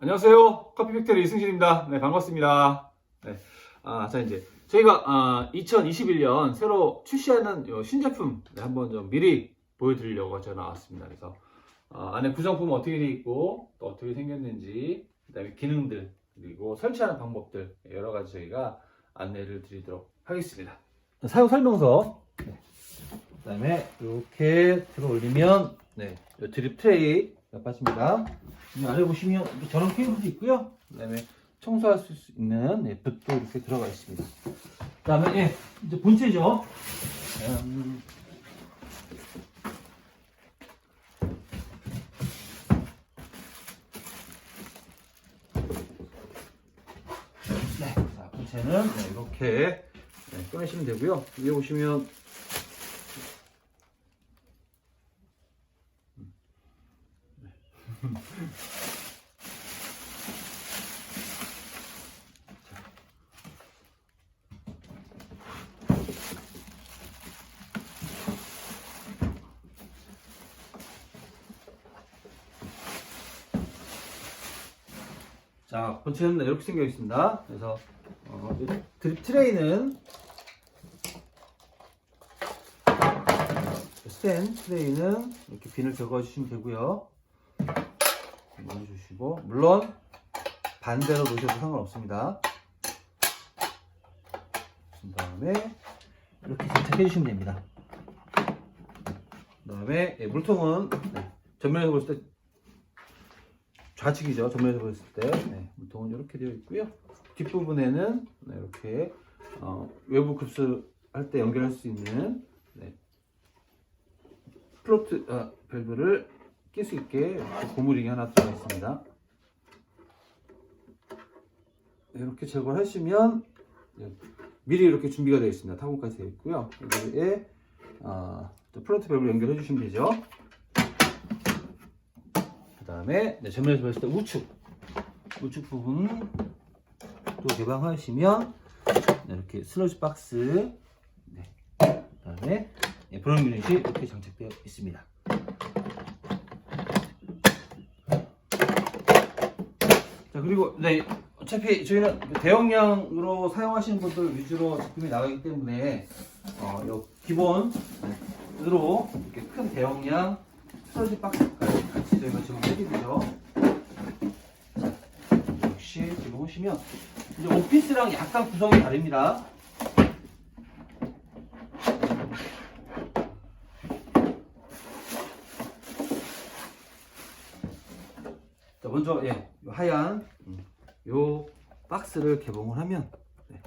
안녕하세요. 커피 팩토리 이승진입니다. 네, 반갑습니다. 네. 아, 자, 이제 저희가 아, 2021년 새로 출시하는 요 신제품 네, 한번 좀 미리 보여드리려고 제가 나왔습니다. 그래서 아, 안에 구성품 어떻게 되어 있고 또 어떻게 생겼는지 그다음에 기능들 그리고 설치하는 방법들 여러 가지 저희가 안내를 드리도록 하겠습니다. 사용 설명서. 네. 그다음에 이렇게 들어 올리면 네, 요 드립 트레이 가 빠집니다. 이 아래 보시면 저런 케이블도 있고요. 그다음에 청소할 수 있는 네, 붓도 이렇게 들어가 있습니다. 그다음에 예, 이제 본체죠. 음, 네, 자, 본체는 네, 이렇게 네, 꺼내시면 되고요. 위에 보시면 자, 본체는 이렇게 생겨 있습니다. 그래서 어, 이 드립 트레이는 스텐 트레이는 이렇게 빈을 제거해 주시면 되고요. 넣어주시고 물론 반대로 놓으셔도 상관없습니다. 그 다음에 이렇게 장착해 주시면 됩니다. 그 다음에 예, 물통은 네, 전면에서 봤을 때 좌측이죠. 전면에서 봤을 때 네, 물통은 이렇게 되어 있고요. 뒷부분에는 네, 이렇게 어, 외부 급수할 때 연결할 수 있는 네, 플로트 아, 밸브를 낄 수 있게 고무링이 하나 들어가 있습니다. 네, 이렇게 제거를 하시면 네, 미리 이렇게 준비가 되어 있습니다. 타공까지 되어 있고요. 여기에 아, 또 플로트 밸브를 연결해 주시면 되죠. 그 다음에 네, 전면에서 봤을 때 우측. 우측 부분 또 개방하시면 네, 이렇게 슬러지 박스. 네, 그 다음에 네, 브라운 유닛이 이렇게 장착되어 있습니다. 자 그리고 네 어차피 저희는 대용량으로 사용하시는 분들 위주로 제품이 나가기 때문에 어, 요 기본으로 이렇게 큰 대용량 스토리지 박스까지 같이 저희가 지금 해드리죠. 자, 역시 지금 보시면 이제 오피스랑 약간 구성이 다릅니다. 자, 먼저 예, 요 하얀 음, 요 박스를 개봉을 하면 네,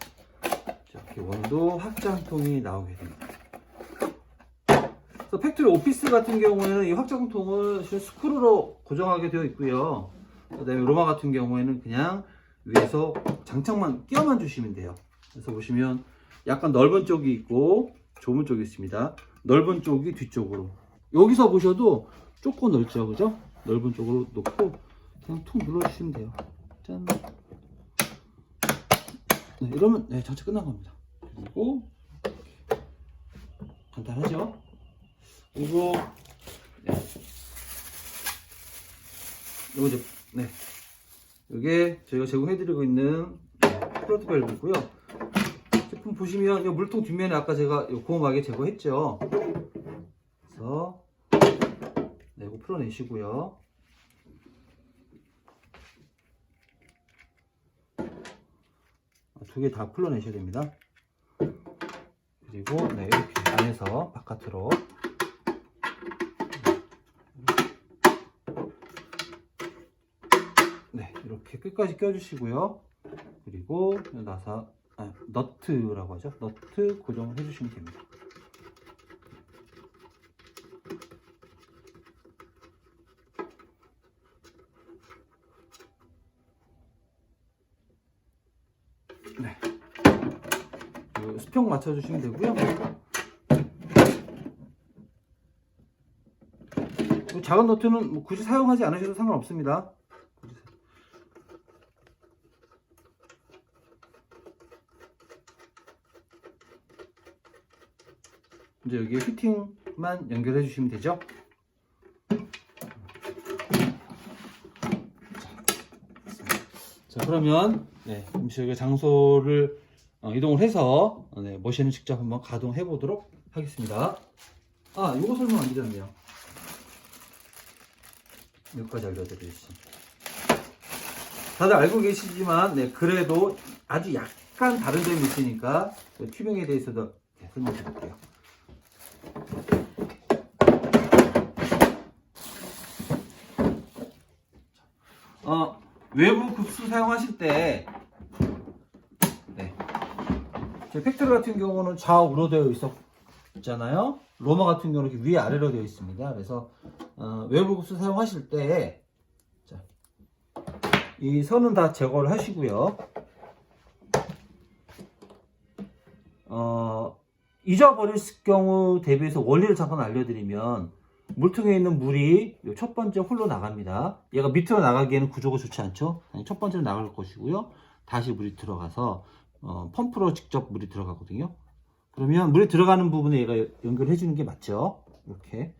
이렇게 원도 확장통이 나오게 됩니다. 그래서 팩토리 오피스 같은 경우에는 이 확장통을 스크루로 고정하게 되어 있고요. 그다음에 로마 같은 경우에는 그냥 위에서 장착만 끼워만 주시면 돼요. 그래서 보시면 약간 넓은 쪽이 있고 좁은 쪽이 있습니다. 넓은 쪽이 뒤쪽으로. 여기서 보셔도 조금 넓죠, 그죠? 넓은 쪽으로 놓고 그냥 툭 눌러주시면 돼요. 짠. 네, 이러면 네, 장착 끝난 겁니다. 그리고 간단하죠? 그리고 네. 요거 이제 네. 이게 저희가 제공해드리고 있는 네, 플로트 밸브고요. 제품 보시면 이 물통 뒷면에 아까 제가 요 고음하게 제거했죠. 그래서 네, 이거 풀어내시고요. 두 개 다 풀어내셔야 됩니다. 그리고 네, 이렇게 안에서 바깥으로 네, 이렇게 끝까지 껴주시고요. 그리고 나사, 아, 너트라고 하죠. 너트 고정을 해주시면 됩니다. 네. 그 수평 맞춰주시면 되고요. 이 작은 너트는 뭐 굳이 사용하지 않으셔도 상관없습니다. 이제 여기에 피팅만 연결해 주시면 되죠. 자 그러면 네, 잠시 여기 장소를 어, 이동을 해서 어, 네, 머신을 직접 한번 가동해 보도록 하겠습니다. 아, 요거 설명 안 드렸네요. 여기까지 알려드리겠습니다. 다들 알고 계시지만, 네, 그래도 아주 약간 다른 점이 있으니까 그 튜빙에 대해서도 네, 설명해 드릴게요. 어, 외부 급수 사용하실 때, 네. 제 팩토리 같은 경우는 좌우로 되어 있었잖아요. 로마 같은 경우는 이렇게 위아래로 되어 있습니다. 그래서 어, 외부 급수 사용하실 때, 자, 이 선은 다 제거를 하시고요. 어, 잊어버릴 경우 대비해서 원리를 잠깐 알려드리면 물통에 있는 물이 요첫 번째 홀로 나갑니다. 얘가 밑으로 나가기에는 구조가 좋지 않죠? 첫 번째로 나갈 것이고요. 다시 물이 들어가서 어, 펌프로 직접 물이 들어가거든요. 그러면 물이 들어가는 부분에 얘가 연결해 주는 게 맞죠? 이렇게.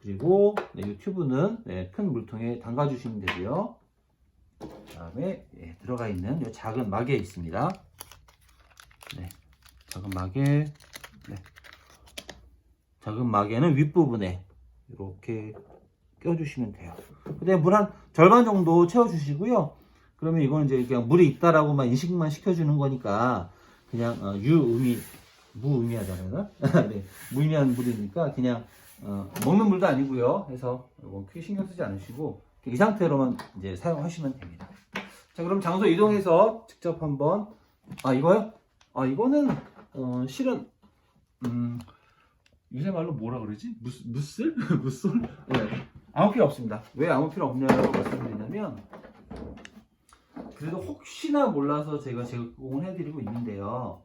그리고 네, 이 튜브는 네, 큰 물통에 담가 주시면 되고요. 그 다음에 예, 들어가 있는 이 작은 마개 있습니다. 네, 작은 마개. 네. 작은 마개는 윗부분에 이렇게 껴주시면 돼요. 근데 물 한 절반 정도 채워주시고요. 그러면 이거는 이제 그냥 물이 있다라고만 인식만 시켜주는 거니까 그냥 어, 유의미 무의미하잖아요. 네, 무의미한 물이니까 그냥 어, 먹는 물도 아니고요. 해서 이건 크게 신경 쓰지 않으시고 이 상태로만 이제 사용하시면 됩니다. 자, 그럼 장소 이동해서 직접 한번 아 이거요? 아 이거는 어, 실은 음. 요새 말로 뭐라 그러지? 무스, 무슬? 무솔? 네. 아무 필요 없습니다. 왜 아무 필요 없냐고 말씀드리냐면, 그래도 혹시나 몰라서 제가 제공을 해드리고 있는데요.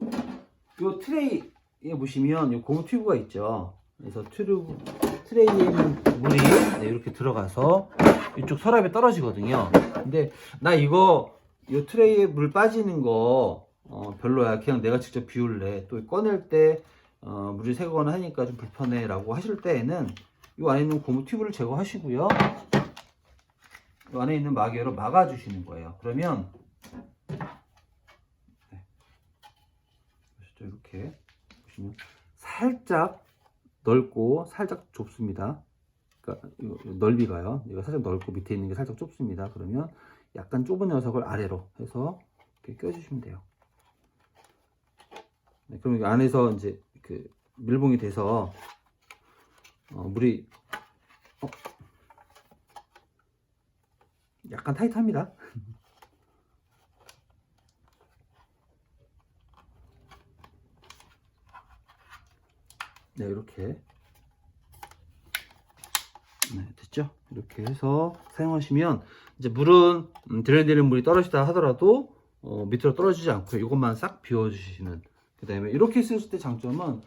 요 트레이에 보시면 요 고무 튜브가 있죠. 그래서 튜브, 트레이에 있는 물이 네, 이렇게 들어가서 이쪽 서랍에 떨어지거든요. 근데 나 이거 요 트레이에 물 빠지는 거 어, 별로야. 그냥 내가 직접 비울래. 또 꺼낼 때 어, 물이 새거나 하니까 좀 불편해 라고 하실 때에는 이 안에 있는 고무 튜브를 제거하시고요. 이 안에 있는 마개로 막아 주시는 거예요. 그러면 네. 이렇게 보시면 살짝 넓고 살짝 좁습니다. 그러니까 넓이가요. 이거 살짝 넓고 밑에 있는 게 살짝 좁습니다. 그러면 약간 좁은 녀석을 아래로 해서 이렇게 껴주시면 돼요. 네, 그럼 이 안에서 이제 그 밀봉이 돼서 어, 물이 어, 약간 타이트합니다. 네, 이렇게 네, 됐죠? 이렇게 해서 사용하시면 이제 물은 음, 드레인되는 물이 떨어지다 하더라도 어, 밑으로 떨어지지 않고 이것만 싹 비워주시는 그 다음에 이렇게 쓰실 때 장점은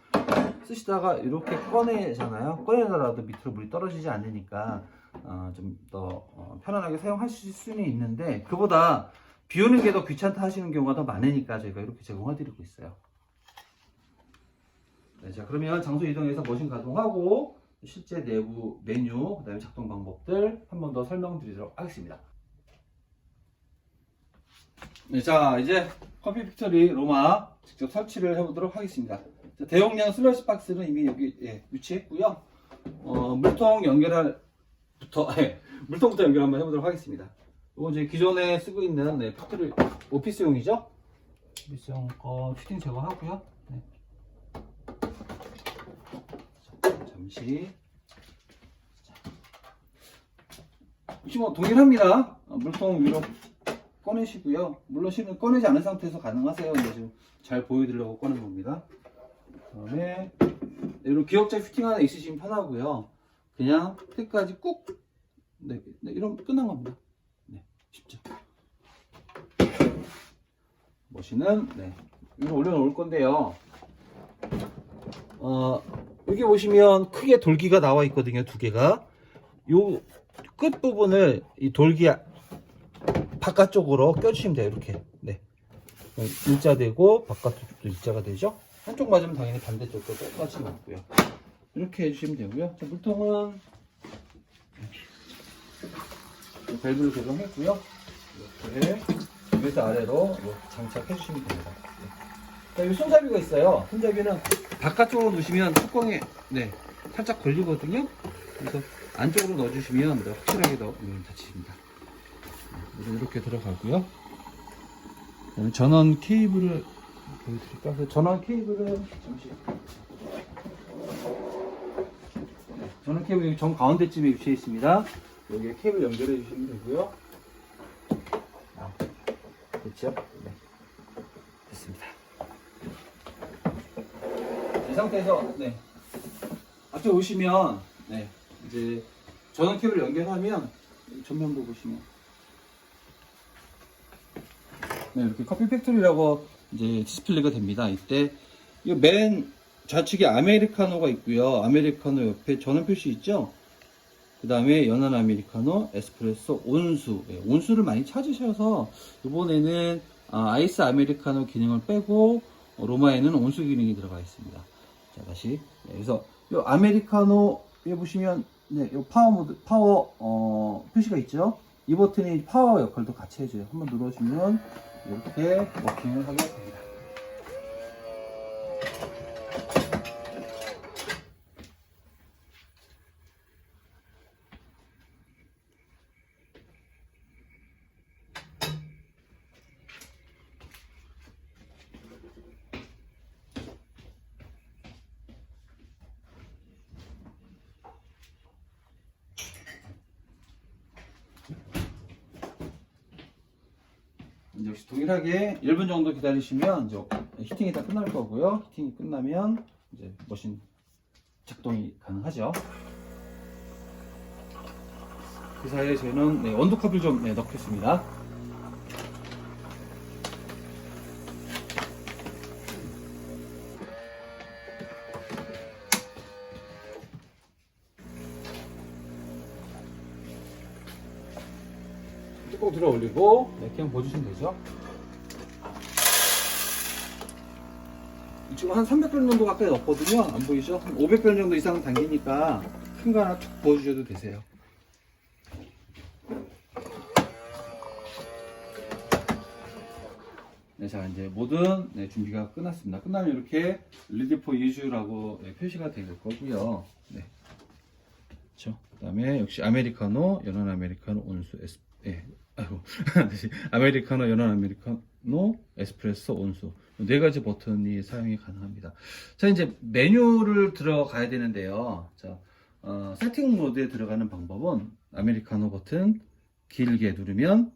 쓰시다가 이렇게 꺼내잖아요. 꺼내더라도 밑으로 물이 떨어지지 않으니까 어, 좀더 편안하게 사용하실 수는 있는데 그보다 비우는 게 더 귀찮다 하시는 경우가 더 많으니까 저희가 이렇게 제공해 드리고 있어요. 네, 자 그러면 장소 이동해서 머신 가동하고 실제 내부 메뉴 그 다음에 작동 방법들 한 번 더 설명드리도록 하겠습니다 네, 자 이제 커피 픽처리 로마 직접 설치를 해보도록 하겠습니다. 자, 대용량 슬러시 박스는 이미 여기 예, 위치했고요. 어, 물통 연결할 부터 예, 물통부터 연결 한번 해보도록 하겠습니다. 이건 이제 기존에 쓰고 있는 네, 팩토리 오피스용이죠. 오피스용 거 슈팅 제거하고요. 네. 자, 잠시 혹시 뭐 동일합니다. 어, 물통 위로 꺼내시고요. 물론 실은 꺼내지 않은 상태에서 가능하세요. 근데 지금 잘 보여드리려고 꺼낸 겁니다. 그다음에 이런 기억자 슈팅 하나 있으시면 편하고요. 그냥 끝까지 꾹 네, 네, 이러면 끝난 겁니다. 네, 쉽죠. 머신은 네, 위로 올려놓을 건데요. 어, 여기 보시면 크게 돌기가 나와 있거든요. 두 개가. 요 끝 부분을 이 돌기 바깥쪽으로 껴주시면 돼요. 이렇게. 네. 일자 되고 바깥쪽도 일자가 되죠. 한쪽 맞으면 당연히 반대쪽도 똑같이 맞고요. 이렇게 해주시면 되고요. 자, 물통은 밸브를 고정했고요. 이렇게 밑에 아래로 요 장착해 주시면 됩니다. 네. 자, 여기 손잡이가 있어요. 손잡이는 바깥쪽으로 놓으시면 뚜껑에 네, 살짝 걸리거든요. 그래서 안쪽으로 넣어주시면 더 확실하게 더 음, 닫힙니다. 네, 이렇게 들어가고요. 전원 케이블을 보여드릴까? 그 전원 케이블은 잠시 네, 전원 케이블 여기 정 가운데쯤에 위치해 있습니다. 여기에 케이블 연결해 주시면 되고요. 아, 됐죠? 네. 됐습니다. 이 상태에서 네. 앞에 오시면 네. 이제 전원 케이블 연결하면 전면부 보시면 네, 이렇게 커피 팩토리라고 이제 디스플레이가 됩니다. 이때 이맨 좌측에 아메리카노가 있고요. 아메리카노 옆에 전원 표시 있죠? 그 다음에 연한 아메리카노, 에스프레소, 온수. 예, 온수를 많이 찾으셔서 이번에는 아, 아이스 아메리카노 기능을 빼고 어, 로마에는 온수 기능이 들어가 있습니다. 자 다시 네, 그래서 이 아메리카노 에 보시면 네, 요 파워 모드 파워 어, 표시가 있죠. 이 버튼이 파워 역할도 같이 해줘요. 한번 눌러주면 이렇게 워킹을 하게 됩니다. 역시 동일하게 1분 정도 기다리시면 이제 히팅이 다 끝날 거고요. 히팅이 끝나면 이제 머신 작동이 가능하죠. 그 사이에 저희는 네, 원두 컵을 좀 네, 넣겠습니다. 들어 올리고 네, 그냥 보여주시면 되죠. 지금 한 300별 정도 가까이 넣었거든요. 안 보이죠? 한 500별 정도 이상 당기니까 큰 거 하나 툭 부어주셔도 되세요. 네, 자 이제 모든 네, 준비가 끝났습니다. 끝나면 이렇게 리디 포 이주라고 네, 표시가 될 거고요. 네. 그렇죠. 그다음에 역시 아메리카노, 연한 아메리카노, 온수, 에스, 예, 아이고, 아메리카노, 연한 아메리카노, 에스프레소, 온수 네 가지 버튼이 사용이 가능합니다. 자 이제 메뉴를 들어가야 되는데요. 자 어, 세팅 모드에 들어가는 방법은 아메리카노 버튼 길게 누르면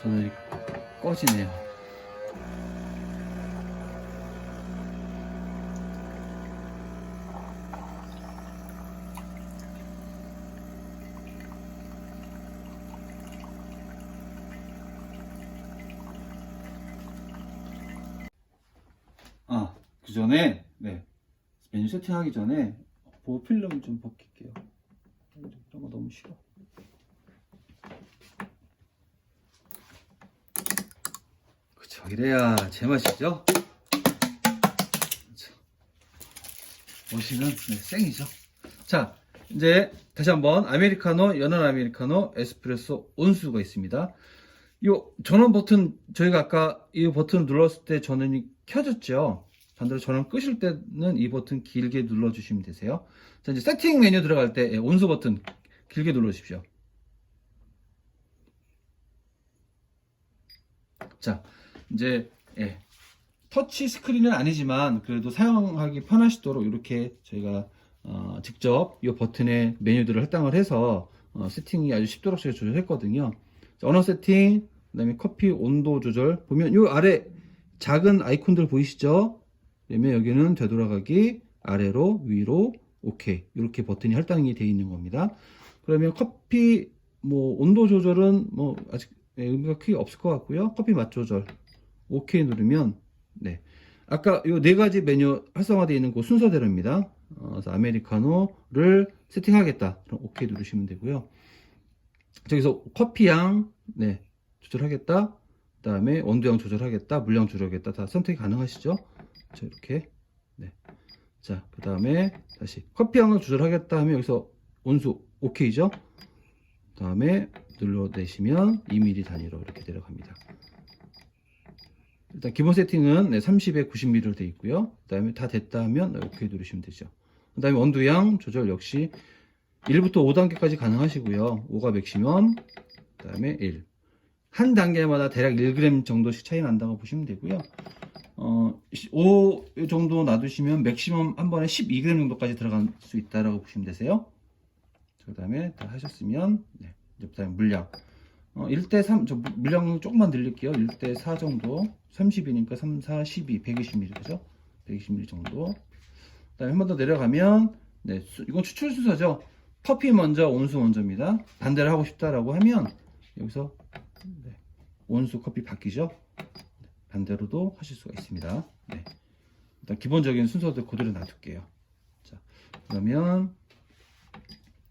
전원이 꺼지네요. 아, 그 전에, 네. 메뉴 세팅하기 전에 보호 필름 좀 벗길게요. 이런 거 너무 싫어. 그쵸, 이래야 제맛이죠? 머신은 네, 생이죠. 자, 이제 다시 한번 아메리카노, 연한 아메리카노, 에스프레소, 온수가 있습니다. 이 전원 버튼 저희가 아까 이 버튼 눌렀을 때 전원이 켜졌죠. 반대로 전원 끄실 때는 이 버튼 길게 눌러 주시면 되세요. 자 이제 세팅 메뉴 들어갈 때 예, 온수 버튼 길게 눌러 주십시오. 자 이제 예, 터치 스크린은 아니지만 그래도 사용하기 편하시도록 이렇게 저희가 어, 직접 이 버튼에 메뉴들을 할당을 해서 어, 세팅이 아주 쉽도록 제가 조절했거든요. 자, 언어 세팅, 그다음에 커피 온도 조절 보면 이 아래 작은 아이콘들 보이시죠? 그러면 여기는 되돌아가기 아래로 위로 오케이 이렇게 버튼이 할당이 되어 있는 겁니다. 그러면 커피 뭐 온도 조절은 뭐 아직 예, 의미가 크게 없을 것 같고요. 커피 맛 조절 오케이 누르면 네 아까 이 네 가지 메뉴 활성화되어 있는 그 순서대로입니다. 어, 그래서 아메리카노를 세팅하겠다. 그럼 오케이 누르시면 되고요. 저기서 커피 양 네 조절하겠다. 그다음에 온도양 조절하겠다. 물량 조절하겠다. 다 선택이 가능하시죠? 자 이렇게 네. 자 그 다음에 다시 커피양을 조절하겠다 하면 여기서 온수 오케이죠? 다음에 눌러내시면 2mm 단위로 이렇게 내려갑니다. 일단 기본 세팅은 네, 30에 90mm로 되어 있고요. 그 다음에 다 됐다 하면 OK 누르시면 되죠. 그 다음에 온도양 조절 역시 1부터 5단계까지 가능하시고요. 5가 맥시멈, 그 다음에 1. 한 단계마다 대략 1g 정도씩 차이 난다고 보시면 되고요. 어, 5 정도 놔두시면 맥시멈 한 번에 12g 정도까지 들어갈 수 있다라고 보시면 되세요. 그 다음에 다 하셨으면, 네, 이제 그다음에 물량. 어, 1대 3, 저 물량 조금만 늘릴게요. 1대 4 정도. 30이니까 3, 4, 12, 120ml 그죠? 120ml 정도. 그 다음에 한 번 더 내려가면, 네, 수- 이건 추출 수서죠. 커피 먼저, 온수 먼저입니다. 반대를 하고 싶다라고 하면, 여기서, 네, 온수 커피 바뀌죠? 반대로도 하실 수가 있습니다. 네. 일단 기본적인 순서들 그대로 놔둘게요. 자, 그러면,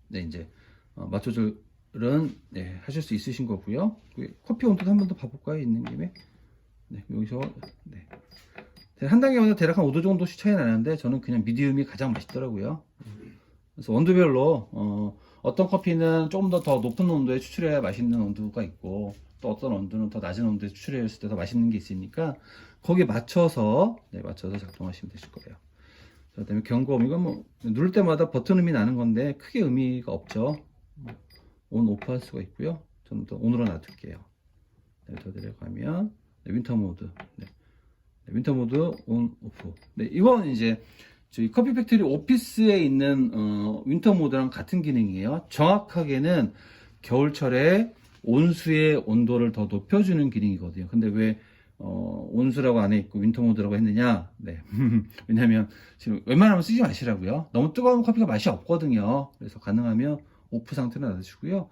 네, 이제, 어, 맛 조절은, 네, 하실 수 있으신 거고요. 그 커피 온도도 한 번 더 봐볼까요? 있는 김에. 네, 여기서, 네. 한 단계마다 대략 한 5도 정도씩 차이 나는데, 저는 그냥 미디움이 가장 맛있더라고요. 그래서 온도별로, 어, 어떤 커피는 조금 더 더 높은 온도에 추출해야 맛있는 온도가 있고, 또 어떤 온도는 더 낮은 온도에 추출했을 때 더 맛있는 게 있으니까, 거기에 맞춰서, 네, 맞춰서 작동하시면 되실 거예요. 자, 그다음에 경고음 이건 뭐 누를 때마다 버튼 음이 나는 건데 크게 의미가 없죠. 온 오프 할 수가 있고요. 저는 또 온으로 놔둘게요. 네, 더 내려가면 네, 윈터 모드. 네. 네, 윈터 모드 온 오프. 네, 이건 이제 저희 커피 팩토리 오피스에 있는 어, 윈터 모드랑 같은 기능이에요. 정확하게는 겨울철에 온수의 온도를 더 높여주는 기능이거든요. 근데 왜 어, 온수라고 안에 있고 윈터 모드라고 했느냐? 네. 왜냐면 지금 웬만하면 쓰지 마시라고요. 너무 뜨거운 커피가 맛이 없거든요. 그래서 가능하면 오프 상태로 놔두시고요.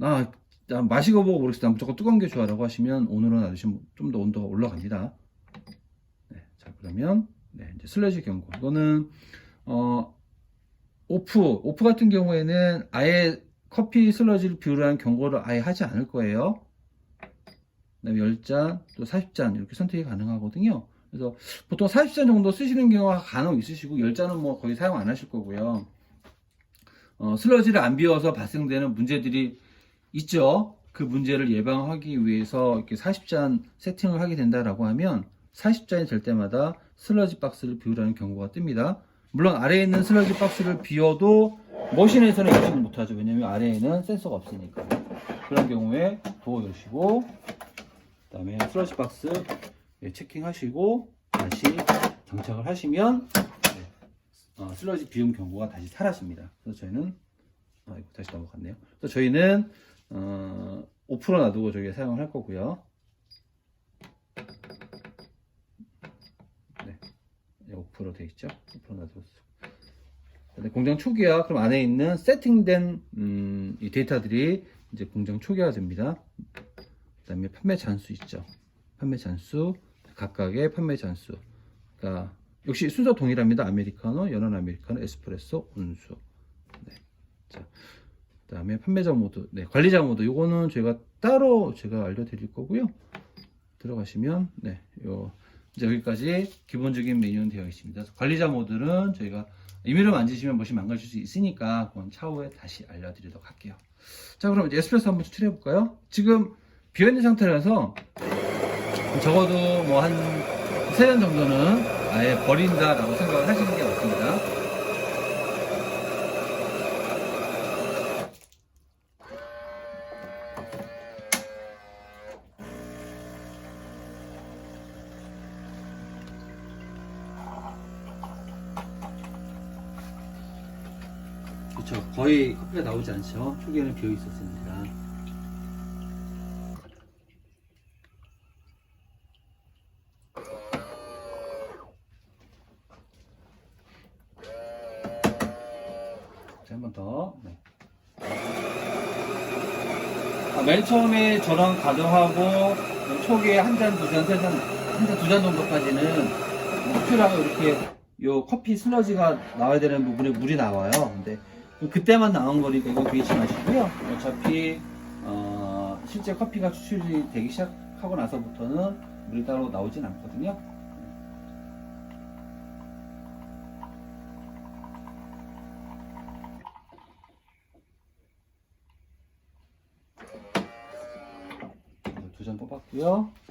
아, 나 마시고 보고 모르겠어. 난 무조건 뜨거운 게 좋아라고 하시면 온으로 놔두시면 좀 더 온도가 올라갑니다. 네. 자, 그러면 네, 이제 슬래시 경고. 이거는 어, 오프, 오프 같은 경우에는 아예 커피 슬러지를 비우라는 경고를 아예 하지 않을 거예요. 그다음에 10잔, 또 40잔 이렇게 선택이 가능하거든요. 그래서 보통 40잔 정도 쓰시는 경우가 간혹 있으시고 10잔은 뭐 거의 사용 안 하실 거고요. 어, 슬러지를 안 비워서 발생되는 문제들이 있죠. 그 문제를 예방하기 위해서 이렇게 40잔 세팅을 하게 된다라고 하면 40잔이 될 때마다 슬러지 박스를 비우라는 경고가 뜹니다. 물론 아래에 있는 슬러지 박스를 비워도 머신에서는 인식을 못하죠. 왜냐면 아래에는 센서가 없으니까. 그런 경우에 도어 여시고 그 다음에 슬러지 박스 예, 체킹하시고 다시 장착을 하시면 네, 어, 슬러지 비움 경고가 다시 사라집니다. 그래서 저희는 아, 이거 다시 넘어갔네요. 그래서 저희는 어, 5% 놔두고 저희가 사용을 할 거고요. 네, 5%돼 있죠. 5% 놔두고. 근데 공장 초기화 그럼 안에 있는 세팅된 음, 이 데이터들이 이제 공장 초기화 됩니다. 그 다음에 판매 잔수 있죠. 판매 잔수 각각의 판매 잔수. 그러니까 역시 순서 동일합니다. 아메리카노, 연한 아메리카노, 에스프레소, 온수. 네. 자, 그다음에 판매자 모드, 네, 관리자 모드. 요거는 제가 따로 제가 알려드릴 거고요. 들어가시면 네, 요 이제 여기까지 기본적인 메뉴는 되어 있습니다. 관리자 모드는 저희가 이미를 만지시면 멋이 망가질 수 있으니까 그건 차후에 다시 알려드리도록 할게요. 자, 그럼 이제 에스프레소 한번 추출해 볼까요? 지금 비어있는 상태라서 적어도 뭐한세년 정도는 아예 버린다라고 생각을 하시는 게 맞습니다. 그렇죠. 커피가 나오지 않죠. 초기에는 비어 있었습니다. 자, 한 번 더. 네. 아, 맨 처음에 저랑 가정하고 초기에 한 잔, 두 잔, 세 잔, 한 잔, 두 잔 정도까지는 커피라고 이렇게 요 커피 슬러지가 나와야 되는 부분에 물이 나와요. 근데 그때만 나온 거니까 이건 괜히 마시고요. 어차피 어, 실제 커피가 추출이 되기 시작하고 나서부터는 물 따로 나오진 않거든요. 네. 두잔 뽑았고요.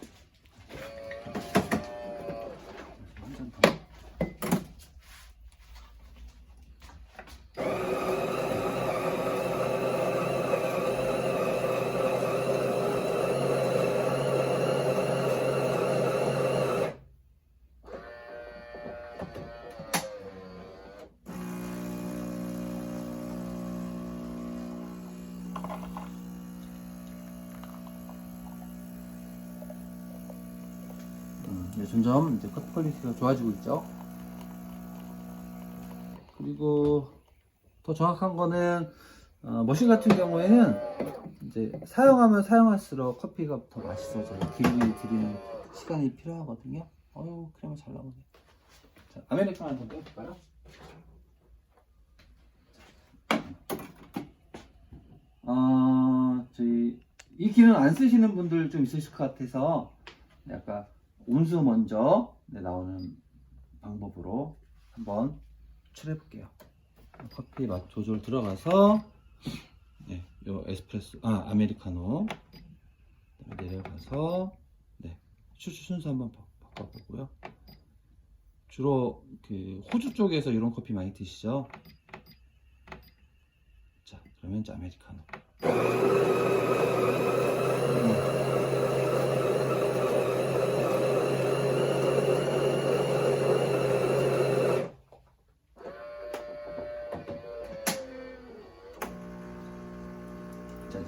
점점 이제 컷 퀄리티가 좋아지고 있죠. 그리고 더 정확한 거는 어, 머신 같은 경우에는 이제 사용하면 사용할수록 커피가 더 맛있어져요. 기분이 들이는 시간이 필요하거든요. 어유 크림이 잘 나오네. 자, 아메리카노 한번 떼볼까요? 어, 저희 이 기능 안 쓰시는 분들 좀 있으실 것 같아서 약간 온수 먼저 네, 나오는 방법으로 한번 추출해 볼게요. 커피 맛 조절 들어가서 네, 요 에스프레소 아 아메리카노 내려가서 네, 추출 순서 한번 바- 바꿔보고요. 주로 그 호주 쪽에서 이런 커피 많이 드시죠? 자, 그러면 이제 아메리카노.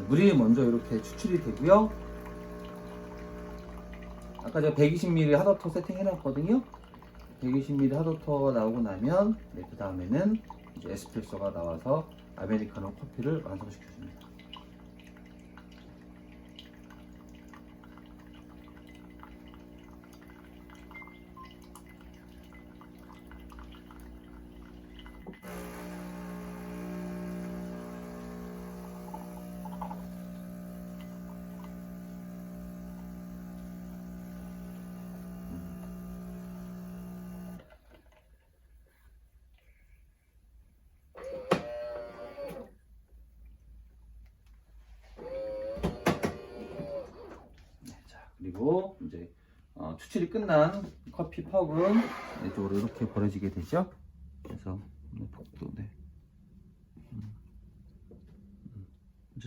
물이 먼저 이렇게 추출이 되고요. 아까 제가 120ml 하더터 세팅해놨거든요. 120ml 하더터가 나오고 나면 네, 그 다음에는 에스프레소가 나와서 아메리카노 커피를 완성시켜줍니다. 네, 자, 그리고 이제 어, 추출이 끝난 커피 퍽은 이쪽으로 이렇게 벌어지게 되죠. 그래서 네, 폭도 네. 음.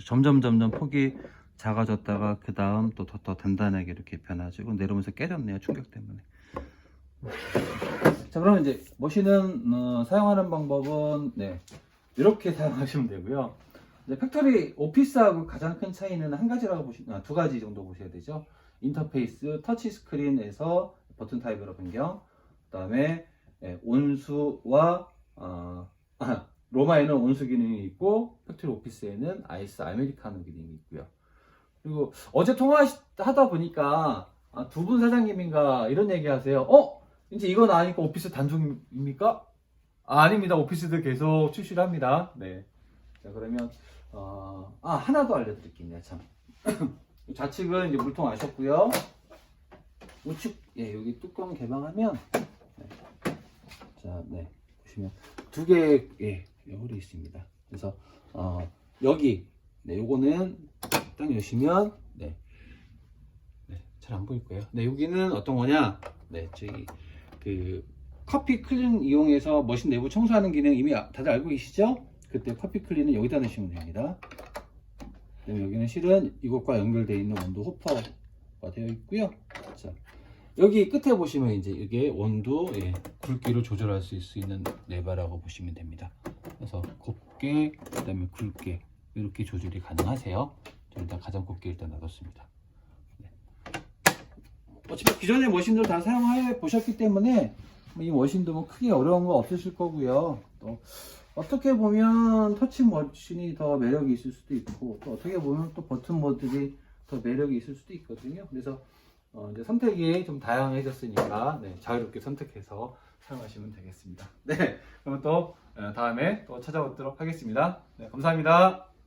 점점 점점 폭이 작아졌다가 그 다음 또더더 단단하게 이렇게 변하죠. 내려오면서 깨졌네요 충격 때문에. 자 그러면 이제 머신은 어, 사용하는 방법은 네 이렇게 사용하시면 되고요. 팩토리 오피스하고 가장 큰 차이는 한 가지라고 보시, 아, 두 가지 정도 보셔야 되죠. 인터페이스, 터치 스크린에서 버튼 타입으로 변경, 그 다음에 예, 온수와 어, 아, 로마에는 온수 기능이 있고 팩토리 오피스에는 아이스 아메리카노 기능이 있고요. 그리고 어제 통화하다 보니까 아, 두 분 사장님인가 이런 얘기 하세요. 어? 이제 이건 아니까 오피스 단종입니까? 아, 아닙니다. 오피스도 계속 출시를 합니다. 네. 자 그러면 어, 아 하나 더 알려드릴게요. 참 좌측은 이제 물통 아셨고요. 우측 예 여기 뚜껑 개방하면 네. 자네 보시면 두 개의 예, 홀이 있습니다. 그래서 어, 여기 네 요거는 딱 여시면 네. 네, 잘 안 보일 거예요. 네, 여기는 어떤 거냐? 네, 저기 그 커피 클린 이용해서 머신 내부 청소하는 기능 이미 아- 다들 알고 계시죠? 그때 커피 클린은 여기다 넣으시면 됩니다. 여기는 실은 이것과 연결되어 있는 온도 호퍼가 되어 있고요. 자, 여기 끝에 보시면 이제 이게 온도 예, 굵기를 조절할 수 있는 레버라고 보시면 됩니다. 그래서 곱게 그다음에 굵게 이렇게 조절이 가능하세요. 저 일단 가장 곱게 일단 놔뒀습니다. 네. 어차피 기존의 머신들 다 사용해 보셨기 때문에 뭐이 머신도 뭐 크게 어려운 거 없으실 거고요. 또 어떻게 보면 터치 머신이 더 매력이 있을 수도 있고 또 어떻게 보면 또 버튼 모드들이 더 매력이 있을 수도 있거든요. 그래서 어, 이제 선택이 좀 다양해졌으니까 네, 자유롭게 선택해서 사용하시면 되겠습니다. 네, 그럼 또 어, 다음에 또 찾아오도록 하겠습니다. 네, 감사합니다.